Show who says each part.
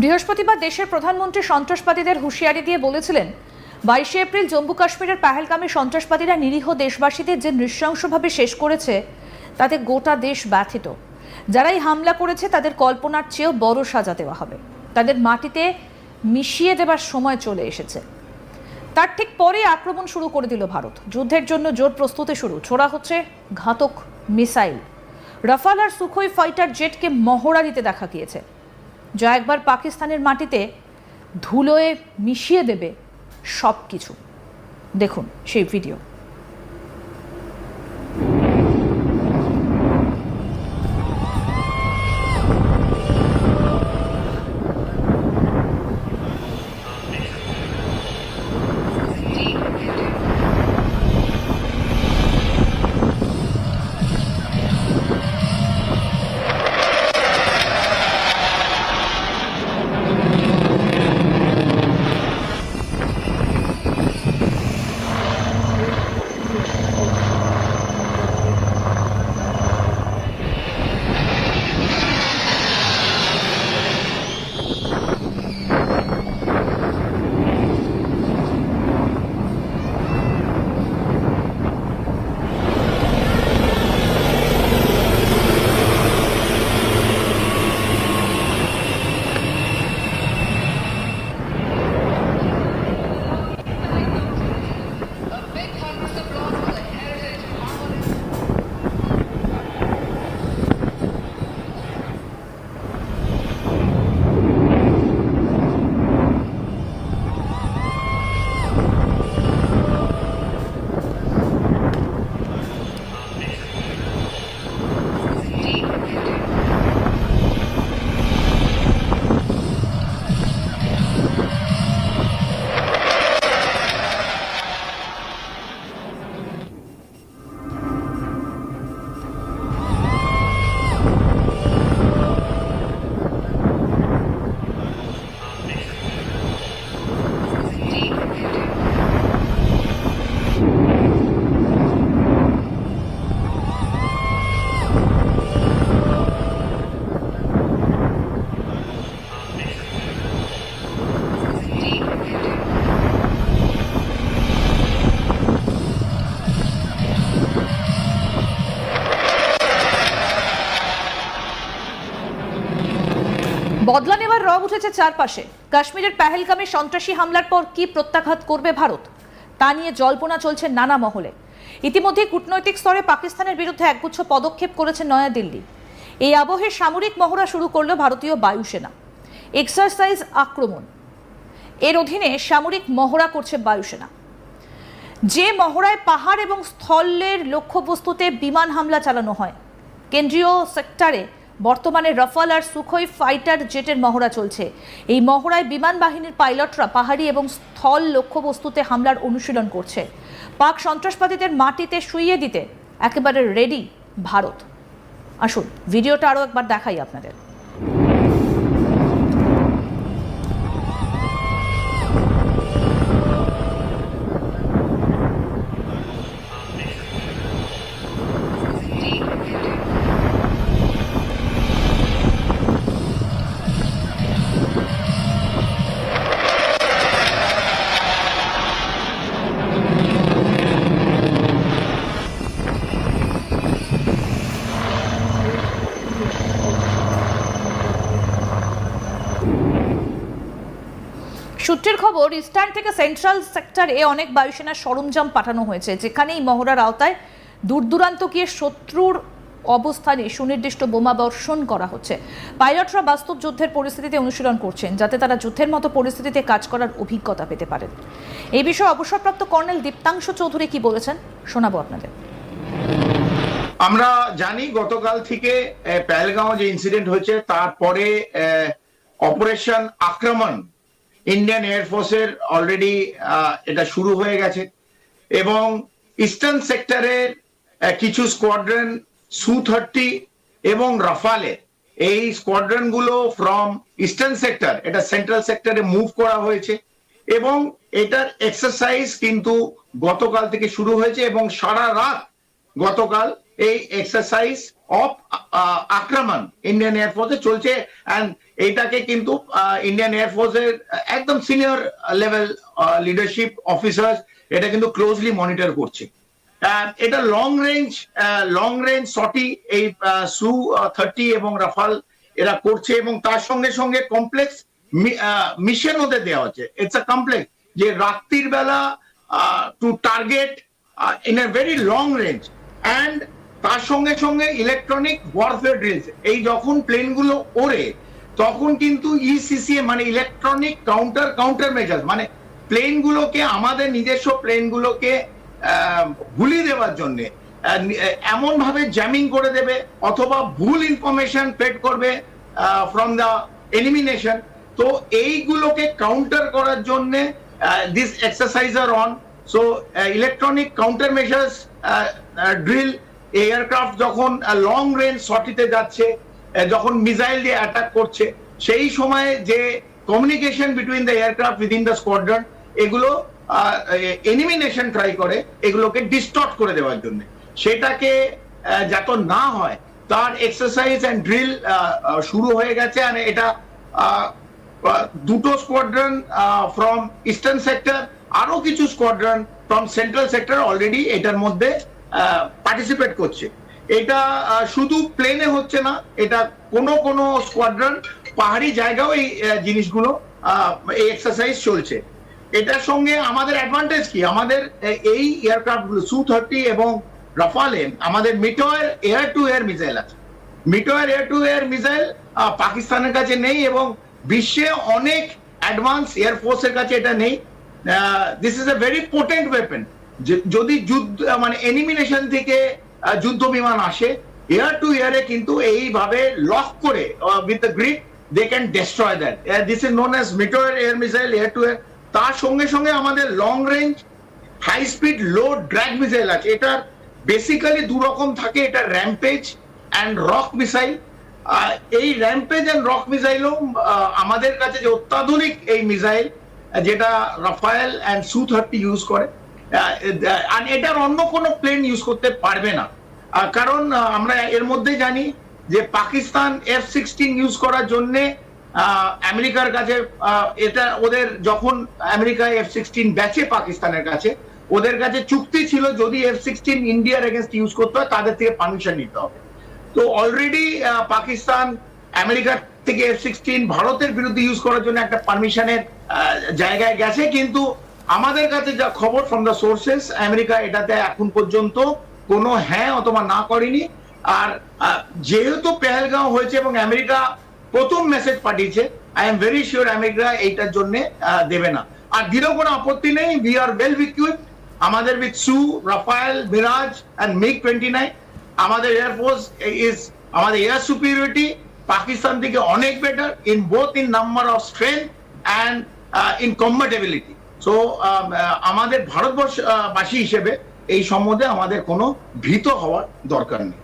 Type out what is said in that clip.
Speaker 1: বৃহস্পতিবার দেশের প্রধানমন্ত্রী সন্ত্রাসবাদীদের হুঁশিয়ারি দিয়ে বলেছিলেন, বাইশে এপ্রিল জম্মু কাশ্মীরের পাহেলগামে সন্ত্রাসবাদীরা নিরীহ দেশবাসীদের যে নৃশংসভাবে শেষ করেছে, তাতে গোটা দেশ ব্যথিত। যারাই হামলা করেছে, তাদের কল্পনার চেয়েও বড় সাজা দেওয়া হবে। তাদের মাটিতে মিশিয়ে দেবার সময় চলে এসেছে। তার ঠিক পরে আক্রমণ শুরু করে দিল ভারত। যুদ্ধের জন্য জোর প্রস্তুতি শুরু। ছোড়া হচ্ছে ঘাতক মিসাইল। রাফাল আর সুখোই ফাইটার জেটকে মহড়া দিতে দেখা গিয়েছে। যা একবার পাকিস্তানের মাটিতে ধুলোয় মিশিয়ে দেবে সব কিছু দেখুন সেই ভিডিও। উঠেছে চারপাশে। কাশ্মীরের পেহেলগামে সন্ত্রাসী হামলার পর কি প্রত্যাঘাত করবে ভারত? তা নিয়ে জল্পনা চলছে নানা মহলে। ইতিমধ্যে কূটনৈতিক স্তরে পাকিস্তানের বিরুদ্ধে একগুচ্ছ পদক্ষেপ করেছে নয়াদিল্লি। এই আবহে সামরিক মহড়া শুরু করল ভারতীয় বায়ুসেনা। এক্সারসাইজ আক্রমণ। এর অধীনে সামরিক মহড়া করছে বায়ুসেনা। যে মহড়ায় পাহাড় এবং স্থলের লক্ষ্যবস্তুতে বিমান হামলা চালানো হয়, কেন্দ্রীয় সেক্টরে বর্তমানে রাফাল আর সুখোই ফাইটার জেটের মহড়া চলছে। এই মহড়ায় বিমান বাহিনীর পাইলটরা পাহাড়ি এবং স্থল লক্ষ্যবস্তুতে হামলার অনুশীলন করছে। পাক সন্ত্রাসবাদীদের মাটিতে শুইয়ে দিতে একেবারে রেডি ভারত। আসুন, ভিডিওটা আরও একবার দেখাই আপনাদের। সূত্রের খবর, ইস্টার্ন থেকে সেন্ট্রাল সেক্টরে অনেক বায়ুসেনার সরঞ্জাম পাঠানো হয়েছে, যেখানেই মহড়ার আওতায় দূর দূরান্ত গিয়ে শত্রুর অবস্থানে সুনির্দিষ্ট বোমা বর্ষণ করা হচ্ছে। পাইলটরা বাস্তব যুদ্ধের পরিস্থিতিতে অনুশীলন করছেন, যাতে তারা যুদ্ধের মতো পরিস্থিতিতে কাজ করার অভিজ্ঞতা পেতে পারেন। এই বিষয়ে অবসরপ্রাপ্ত কর্নেল দীপ্তাংশ চৌধুরী কি বলেছেন, শোনাবো আপনাদের।
Speaker 2: আমরা জানি গতকাল থেকে পেহেলগাঁও যে ইনসিডেন্ট হয়েছে, তারপরে অপারেশন আক্রমণ ইন্ডিয়ান এয়ারফোর্সের অলরেডি এটা শুরু হয়ে গেছে। এবং ইস্টার্ন সেক্টরের কিছু স্কোয়াড্রন সু থার্টি এবং রাফালের এই স্কোয়াড্রনগুলো ফ্রম ইস্টার্ন সেক্টর এটা সেন্ট্রাল সেক্টরে মুভ করা হয়েছে। এবং এটার এক্সারসাইজ কিন্তু গতকাল থেকে শুরু হয়েছে এবং সারা রাত গতকাল এই এক্সারসাইজ অফ আক্রমণ ইন্ডিয়ান এয়ারফোর্সে চলছে অ্যান্ড এইটাকে কিন্তু ইন্ডিয়ান এয়ারফোর্সের একদম সিনিয়র লেভেল লিডারশিপ অফিসার এটা কিন্তু ক্লোজলি মনিটর করছে। এটা long range long range sortie এই সু থার্টি এবং রাফাল এরা করছে এবং তার সঙ্গে সঙ্গে কমপ্লেক্স মিশন ওদের দেওয়া হচ্ছে। ইটস আ কমপ্লেক্স যে রাত্রির বেলা to target in a very long range and তার সঙ্গে সঙ্গে ইলেকট্রনিক ওয়ারফেয়ার ড্রিলস এই যখন প্লেনগুলো ওড়ে, তখন কিন্তু E ইসিসিএ মানে ইলেকট্রনিক কাউন্টার কাউন্টার মেজার্স মানে প্লেনগুলোকে আমাদের নিজস্ব প্লেনগুলোকে ভুলিয়ে দেওয়ার জন্য এমন ভাবে জ্যামিং করে দেবে, অথবা ভুল ইনফরমেশন ফেড করবে ফ্রম দ্য এলিমিনেশন তো এইগুলোকে কাউন্টার করার জন্য this exercise are on so electronic countermeasures drill aircraft যখন লং রেঞ্জ সটিতে যাচ্ছে যখন মিসাইল দিয়ে অ্যাটাক করছে, সেই সময়ে যে communication between the aircraft within the squadron এগুলো এনিমিনেশন ট্রাই করে, এগুলোকে ডিস্টর্ট করে দেওয়ার জন্য। সেটাকে যাতে না হয়, তার এক্সারসাইজ অ্যান্ড ড্রিল শুরু হয়ে গেছে। আর এটা দুটো স্কোয়াড্রন ফ্রম ইস্টার্ন সেক্টর আরও কিছু squadron from central sector already এটার মধ্যে পার্টিসিপেট করছে। এটা শুধু প্লেনে হচ্ছে না, এটা কোনো কোনো স্কোয়াড্রন পাহাড়ি জায়গাও এই জিনিসগুলো এই এক্সারসাইজ চলছে। এটার সঙ্গে আমাদের অ্যাডভান্টেজ কি? আমাদের এই এয়ারক্রাফটগুলো সু থার্টি এবং রাফালে আমাদের Meteor air to air missile আছে। Meteor air to air missile পাকিস্তানের কাছে নেই এবং বিশ্বে অনেক অ্যাডভান্স এয়ারফোর্সের কাছে এটা নেই। This is a very potent weapon যদি যুদ্ধ মানে এনিমিনেশন থেকে যুদ্ধ বিমান আসে এয়ার টু ইয়ারে কিন্তু এইভাবে লক করে with the grid they can destroy that this is known as Meteor air missile air to air তার সঙ্গে সঙ্গে আমাদের long range high speed low drag missile আছে। এটার বেসিক্যালি দু রকম থাকে, এটা র্যাম্পেজ অ্যান্ড রক মিসাইল এই র্যাম্পেজ অ্যান্ড রক মিসাইলও আমাদের কাছে যে অত্যাধুনিক এই মিসাইল যেটা Rafale and Su thirty use করে এটার অন্য কোনো প্লেন ইউজ করতে পারবে না। কারণ আমরা এর মধ্যে জানি যে পাকিস্তান এফ সিক্সটিন ইউজ করার জন্যে আমেরিকার কাছে এটা ওদের যখন আমেরিকা এফ সিক্সটিন বেচে পাকিস্তানের কাছে, ওদের কাছে চুক্তি ছিল যদি এফ সিক্সটিন ইন্ডিয়ার এগেনস্ট ইউজ করতে হয়, তাদের থেকে পারমিশন নিতে হবে। তো অলরেডি পাকিস্তান আমেরিকার থেকে এফ সিক্সটিন ভারতের বিরুদ্ধে ইউজ করার জন্য একটা পারমিশনের জায়গায় গেছে, কিন্তু আমাদের কাছে যা খবর ফ্রম দ্য সোর্সেস আমেরিকা এটাতে এখন পর্যন্ত কোনো হ্যাঁ অথবা না করেনি। আর যেহেতু পেহেলগাঁও হয়েছে এবং আমেরিকা প্রথম মেসেজ পাঠিয়েছে I am very sure America এইটার জন্য দেবে না। আর দিলেও কোনো আপত্তি নেই উই আর ওয়েল ইকুইপড আমাদের with Su Rafale Mirage and MiG twenty nine আমাদের এয়ারফোর্স ইজ আমাদের এয়ার সুপিরিয়রিটি পাকিস্তান থেকে অনেক better in both in number of strength and in combatability so আমাদের ভারতবর্ষ বাসী হিসেবে এই সম্বন্ধে আমাদের কোনো ভীত হওয়ার দরকার নেই।